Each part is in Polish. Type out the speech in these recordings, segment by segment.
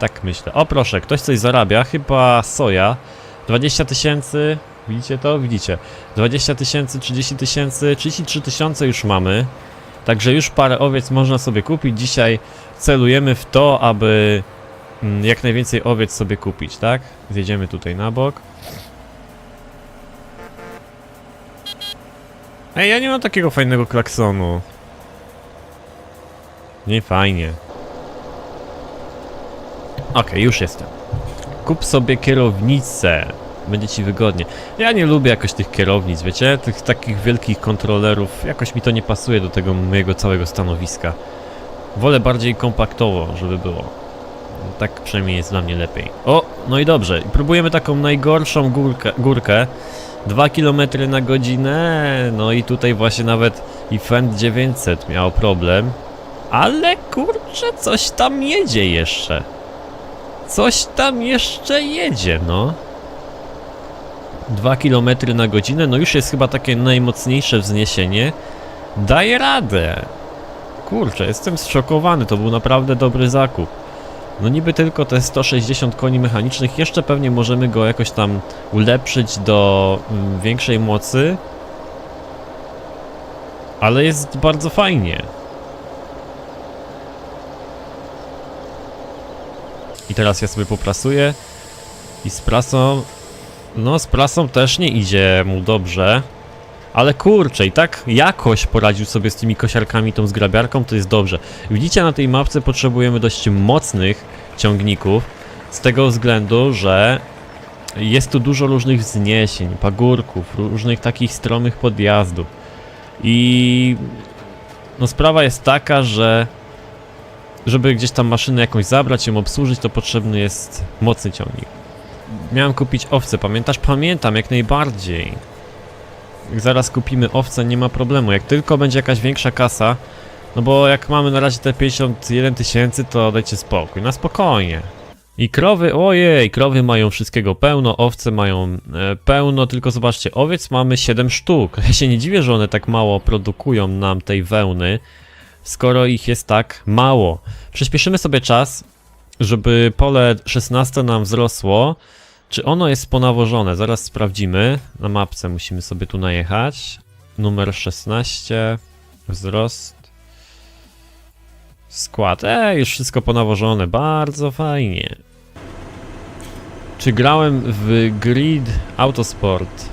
Tak myślę. O proszę, ktoś coś zarabia, chyba soja. 20 tysięcy, widzicie to? Widzicie. 20 tysięcy, 30 tysięcy, 33 tysiące już mamy. Także już parę owiec można sobie kupić. Dzisiaj celujemy w to, aby mm, jak najwięcej owiec sobie kupić, tak? Zjedziemy tutaj na bok. Ej, ja nie mam takiego fajnego klaksonu. Nie fajnie. Okej, już jestem. Kup sobie kierownicę. Będzie ci wygodnie. Ja nie lubię jakoś tych kierownic, wiecie? Tych takich wielkich kontrolerów. Jakoś mi to nie pasuje do tego mojego całego stanowiska. Wolę bardziej kompaktowo, żeby było. Tak przynajmniej jest dla mnie lepiej. O, no i dobrze. Próbujemy taką najgorszą górkę. górkę. 2 km na godzinę. No i tutaj właśnie nawet i Fend 900 miał problem. Ale kurczę, coś tam jedzie jeszcze. Coś tam jeszcze jedzie, no. 2 km na godzinę, no już jest chyba takie najmocniejsze wzniesienie. Daje radę. Kurczę, jestem zszokowany, to był naprawdę dobry zakup. No niby tylko te 160 koni mechanicznych, jeszcze pewnie możemy go jakoś tam ulepszyć do mm, większej mocy. Ale jest bardzo fajnie. Teraz ja sobie poprasuję. I z prasą... No, z prasą też nie idzie mu dobrze. Ale kurczę, i tak jakoś poradził sobie z tymi kosiarkami, tą zgrabiarką, to jest dobrze. Widzicie, na tej mapce potrzebujemy dość mocnych ciągników. Z tego względu, że jest tu dużo różnych wzniesień, pagórków, różnych takich stromych podjazdów. I... No sprawa jest taka, że żeby gdzieś tam maszynę jakąś zabrać, ją obsłużyć, to potrzebny jest mocny ciągnik. Miałem kupić owce, pamiętasz? Pamiętam, jak najbardziej. Jak zaraz kupimy owce, nie ma problemu. Jak tylko będzie jakaś większa kasa, no bo jak mamy na razie te 51 tysięcy, to dajcie spokój, na spokojnie. I krowy, ojej, krowy mają wszystkiego pełno, owce mają e, pełno, tylko zobaczcie, owiec mamy 7 sztuk. Ja się nie dziwię, że one tak mało produkują nam tej wełny, skoro ich jest tak mało. Przyspieszymy sobie czas, żeby pole 16 nam wzrosło. Czy ono jest ponawożone? Zaraz sprawdzimy. Na mapce musimy sobie tu najechać. Numer 16. Wzrost. Skład. Ej, już wszystko ponawożone. Bardzo fajnie. Czy grałem w Grid Autosport?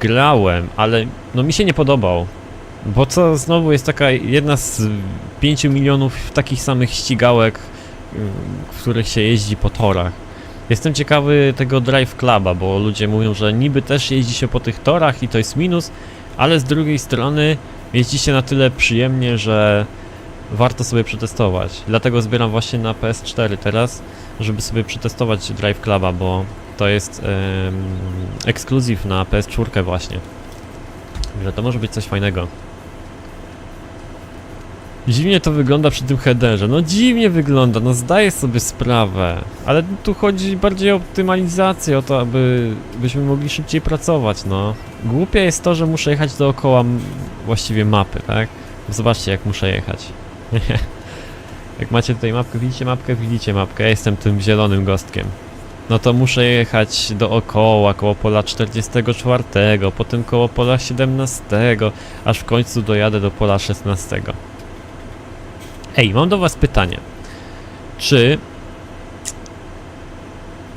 Grałem, ale no mi się nie podobał. Bo co znowu jest taka jedna z 5 milionów takich samych ścigałek, w których się jeździ po torach. Jestem ciekawy tego Drive Cluba, bo ludzie mówią, że niby też jeździ się po tych torach i to jest minus, ale z drugiej strony jeździ się na tyle przyjemnie, że warto sobie przetestować. Dlatego zbieram właśnie na PS4 teraz, żeby sobie przetestować Drive Cluba, bo to jest em, ekskluzyw na PS4 właśnie. Że to może być coś fajnego. Dziwnie to wygląda przy tym headerze. No dziwnie wygląda, no zdaję sobie sprawę. Ale tu chodzi bardziej o optymalizację, o to, aby byśmy mogli szybciej pracować, no. Głupie jest to, że muszę jechać dookoła właściwie mapy, tak? Zobaczcie jak muszę jechać. jak macie tutaj mapkę, widzicie mapkę? Widzicie mapkę, ja jestem tym zielonym gostkiem. No to muszę jechać dookoła, koło pola 44, potem koło pola 17, aż w końcu dojadę do pola 16. Ej, mam do was pytanie. Czy...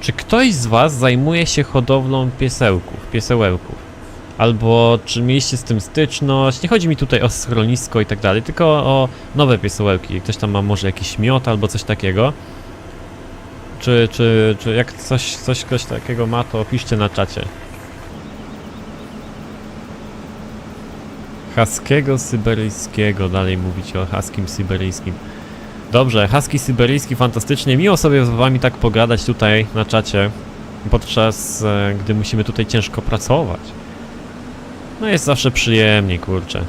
Czy ktoś z was zajmuje się hodowlą piesełków, piesełełków? Albo czy mieliście z tym styczność? Nie chodzi mi tutaj o schronisko i tak dalej, tylko o nowe piesełełki. Ktoś tam ma może jakiś miot albo coś takiego. Czy, czy, czy jak coś, coś ktoś takiego ma, to piszcie na czacie. Haskiego syberyjskiego, dalej mówicie o haskim syberyjskim. Dobrze, haski syberyjski fantastycznie. Miło sobie z wami tak pogadać tutaj na czacie, podczas e, gdy musimy tutaj ciężko pracować. No jest zawsze przyjemniej, kurczę.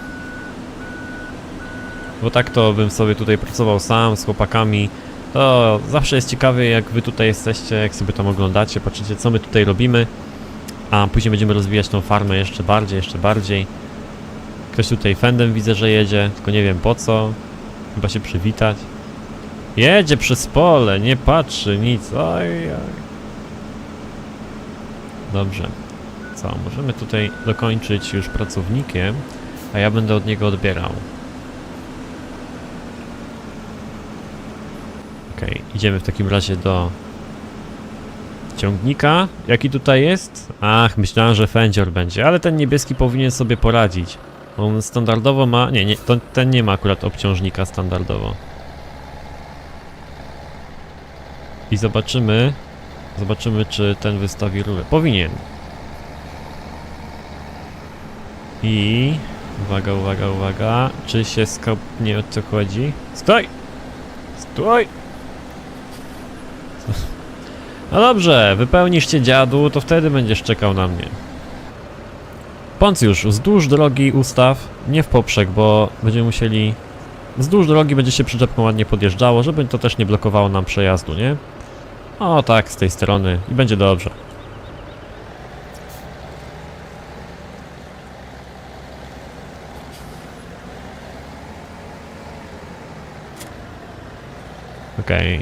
Bo tak to bym sobie tutaj pracował sam z chłopakami. To zawsze jest ciekawe, jak wy tutaj jesteście, jak sobie tam oglądacie, patrzycie, co my tutaj robimy. A później będziemy rozwijać tą farmę jeszcze bardziej, jeszcze bardziej. Ktoś tutaj fendem widzę, że jedzie, tylko nie wiem po co. Chyba się przywitać. Jedzie przez pole, nie patrzy, nic. Oj, oj. Dobrze. Co, możemy tutaj dokończyć już pracownikiem, a ja będę od niego odbierał. Okej, idziemy w takim razie do ciągnika. Jaki tutaj jest? Ach, myślałem, że fędzior będzie, ale ten niebieski powinien sobie poradzić. On standardowo ma... Nie, nie to, ten nie ma akurat obciążnika standardowo. I zobaczymy... Zobaczymy, czy ten wystawi rurę. Powinien. I... Uwaga, uwaga, uwaga. Czy się skapnie o co chodzi? Stój! Stój! No dobrze, wypełnisz cię dziadu, to wtedy będziesz czekał na mnie. Poncjusz, wzdłuż drogi ustaw, nie w poprzek, bo będziemy musieli... Wzdłuż drogi będzie się przyczepką ładnie podjeżdżało, żeby to też nie blokowało nam przejazdu, nie? O tak, z tej strony i będzie dobrze. Okej.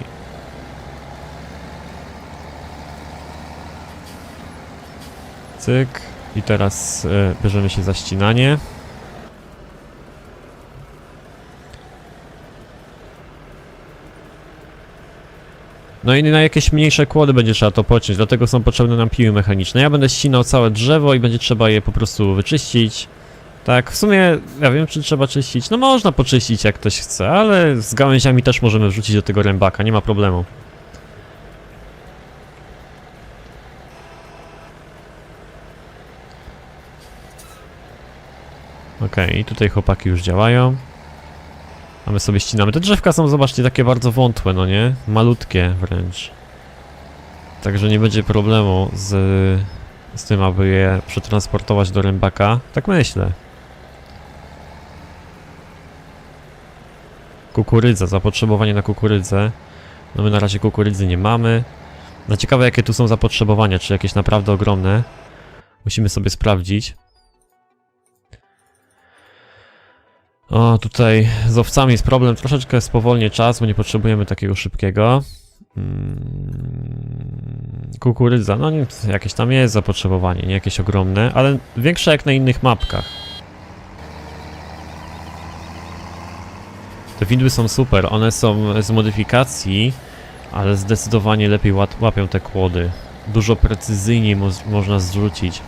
Cyk. I teraz e, bierzemy się za ścinanie. No i na jakieś mniejsze kłody będzie trzeba to pociąć, dlatego są potrzebne nam piły mechaniczne. Ja będę ścinał całe drzewo i będzie trzeba je po prostu wyczyścić. Tak, w sumie ja wiem czy trzeba czyścić. No można poczyścić jak ktoś chce, ale z gałęziami też możemy wrzucić do tego rębaka, nie ma problemu. Okej, tutaj chłopaki już działają. A my sobie ścinamy. Te drzewka są, zobaczcie, takie bardzo wątłe, no nie? Malutkie wręcz. Także nie będzie problemu z, z tym, aby je przetransportować do rębaka. Tak myślę. Kukurydza, zapotrzebowanie na kukurydzę. No my na razie kukurydzy nie mamy. No ciekawe jakie tu są zapotrzebowania, czy jakieś naprawdę ogromne. Musimy sobie sprawdzić. O, tutaj z owcami jest problem. Troszeczkę spowolnię czas, bo nie potrzebujemy takiego szybkiego. Mm, kukurydza, no nie, jakieś tam jest zapotrzebowanie, nie jakieś ogromne, ale większe jak na innych mapkach. Te widły są super, one są z modyfikacji, ale zdecydowanie lepiej łapią te kłody. Dużo precyzyjniej mo można zrzucić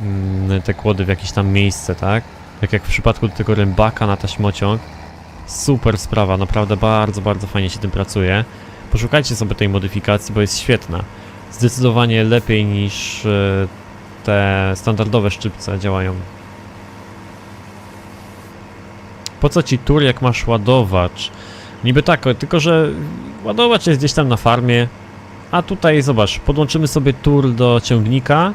mm, te kłody w jakieś tam miejsce, tak? Tak jak w przypadku tego rębaka na taśmociąg. Super sprawa, naprawdę bardzo, bardzo fajnie się tym pracuje. Poszukajcie sobie tej modyfikacji, bo jest świetna. Zdecydowanie lepiej niż e, te standardowe szczypce działają. Po co ci tur, jak masz ładowacz? Niby tak, tylko że ładowacz jest gdzieś tam na farmie, a tutaj zobacz, podłączymy sobie tur do ciągnika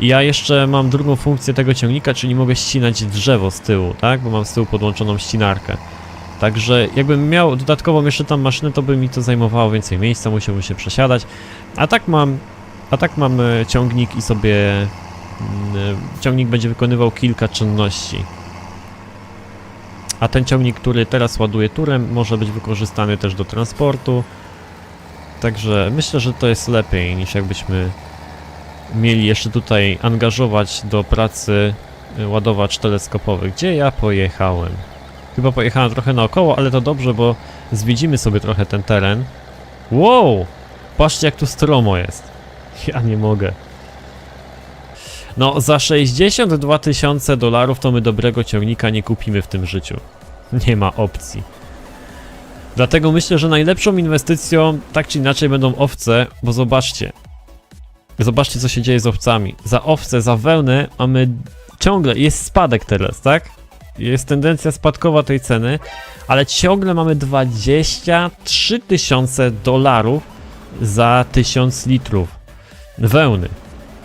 ja jeszcze mam drugą funkcję tego ciągnika, czyli mogę ścinać drzewo z tyłu, tak? Bo mam z tyłu podłączoną ścinarkę. Także jakbym miał dodatkową jeszcze tam maszynę, to by mi to zajmowało więcej miejsca, musiałbym się przesiadać. A tak mam, a tak mam e, ciągnik i sobie mm, e, ciągnik będzie wykonywał kilka czynności. A ten ciągnik, który teraz ładuje turem, może być wykorzystany też do transportu. Także myślę, że to jest lepiej niż jakbyśmy mieli jeszcze tutaj angażować do pracy y, ładowacz teleskopowy. Gdzie ja pojechałem? Chyba pojechałem trochę naokoło, ale to dobrze, bo zwiedzimy sobie trochę ten teren. Wow! Patrzcie jak tu stromo jest. Ja nie mogę. No, za 62 tysiące dolarów to my dobrego ciągnika nie kupimy w tym życiu. Nie ma opcji. Dlatego myślę, że najlepszą inwestycją, tak czy inaczej, będą owce, bo zobaczcie, Zobaczcie, co się dzieje z owcami. Za owce, za wełnę mamy ciągle, jest spadek teraz, tak? Jest tendencja spadkowa tej ceny, ale ciągle mamy 23 tysiące dolarów za 1000 litrów wełny.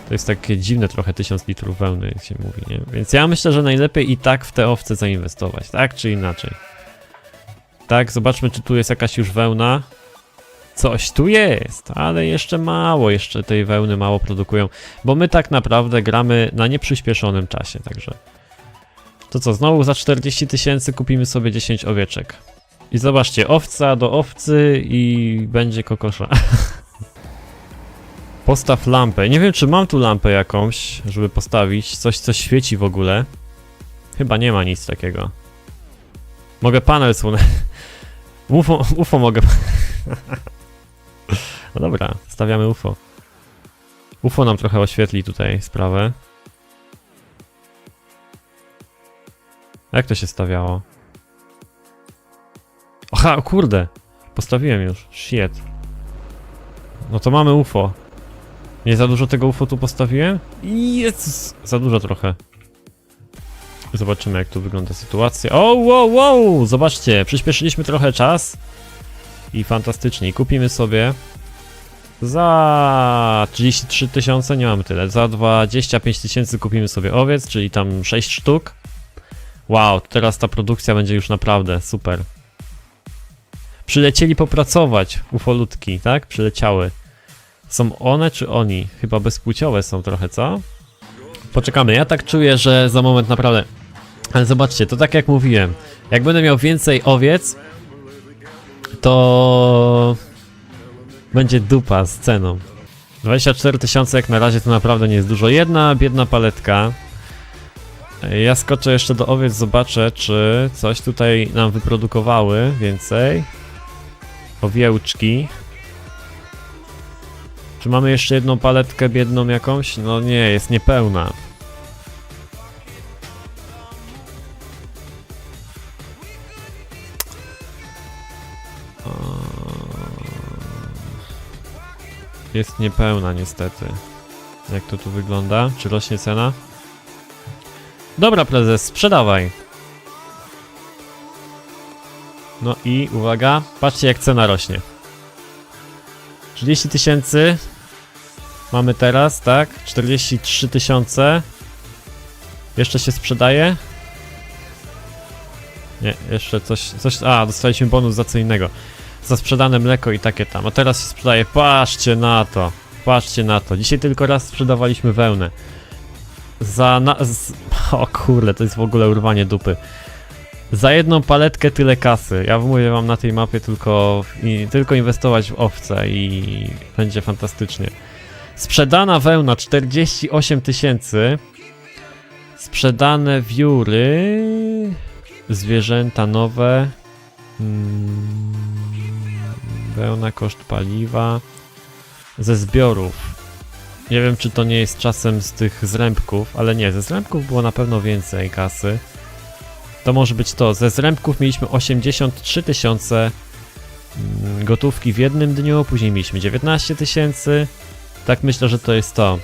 To jest takie dziwne trochę 1000 litrów wełny, jak się mówi, nie? Więc ja myślę, że najlepiej i tak w te owce zainwestować, tak czy inaczej. Tak, zobaczmy, czy tu jest jakaś już wełna. Coś tu jest, ale jeszcze mało, jeszcze tej wełny mało produkują, bo my tak naprawdę gramy na nieprzyspieszonym czasie, także. To co, znowu za 40 tysięcy kupimy sobie 10 owieczek. I zobaczcie, owca do owcy i będzie kokosza. Postaw lampę. Nie wiem, czy mam tu lampę jakąś, żeby postawić. Coś, co świeci w ogóle. Chyba nie ma nic takiego. Mogę panel słoneczny. UFO, UFO mogę. No dobra, stawiamy UFO. UFO nam trochę oświetli tutaj sprawę. Jak to się stawiało? Aha, kurde. Postawiłem już. Shit. No to mamy UFO. Nie za dużo tego UFO tu postawiłem? Jezus! Za dużo trochę. Zobaczymy jak tu wygląda sytuacja. O, wow, wow! Zobaczcie, przyspieszyliśmy trochę czas. I fantastycznie. Kupimy sobie za 33 tysiące, nie mamy tyle. Za 25 tysięcy kupimy sobie owiec, czyli tam 6 sztuk. Wow, teraz ta produkcja będzie już naprawdę super. Przylecieli popracować ufolutki, tak? Przyleciały. Są one czy oni? Chyba bezpłciowe są trochę, co? Poczekamy, ja tak czuję, że za moment naprawdę... Ale zobaczcie, to tak jak mówiłem, jak będę miał więcej owiec, to będzie dupa z ceną. 24 tysiące jak na razie to naprawdę nie jest dużo. Jedna biedna paletka. Ja skoczę jeszcze do owiec, zobaczę, czy coś tutaj nam wyprodukowały więcej. Owiełczki. Czy mamy jeszcze jedną paletkę biedną jakąś? No nie, jest niepełna. Jest niepełna niestety. Jak to tu wygląda? Czy rośnie cena? Dobra prezes, sprzedawaj. No i uwaga, patrzcie jak cena rośnie. 30 tysięcy mamy teraz, tak? 43 tysiące. Jeszcze się sprzedaje? Nie, jeszcze coś, coś, a dostaliśmy bonus za co innego. Za sprzedane mleko i takie tam, a teraz się sprzedaje, patrzcie na to, patrzcie na to. Dzisiaj tylko raz sprzedawaliśmy wełnę. Za na... Z, o kurde, to jest w ogóle urwanie dupy. Za jedną paletkę tyle kasy. Ja mówię wam na tej mapie tylko, i, tylko inwestować w owce i będzie fantastycznie. Sprzedana wełna 48 tysięcy. Sprzedane wióry. Zwierzęta nowe. Mm, wełna, koszt paliwa. Ze zbiorów. Nie wiem, czy to nie jest czasem z tych zrębków, ale nie, ze zrębków było na pewno więcej kasy. To może być to. Ze zrębków mieliśmy 83 tysiące mm, gotówki w jednym dniu, później mieliśmy 19 tysięcy. Tak myślę, że to jest to.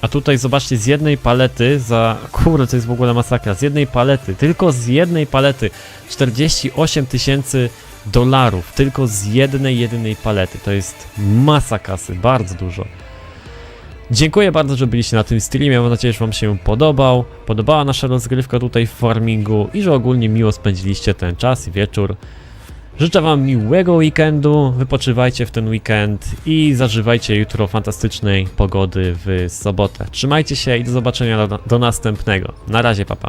A tutaj zobaczcie, z jednej palety za... Kurde, to jest w ogóle masakra. Z jednej palety, tylko z jednej palety 48 tysięcy dolarów. Tylko z jednej, jedynej palety. To jest masa kasy, bardzo dużo. Dziękuję bardzo, że byliście na tym streamie. Mam nadzieję, że Wam się podobał. Podobała nasza rozgrywka tutaj w farmingu i że ogólnie miło spędziliście ten czas i wieczór. Życzę Wam miłego weekendu, wypoczywajcie w ten weekend i zażywajcie jutro fantastycznej pogody w sobotę. Trzymajcie się i do zobaczenia do, do następnego. Na razie, papa.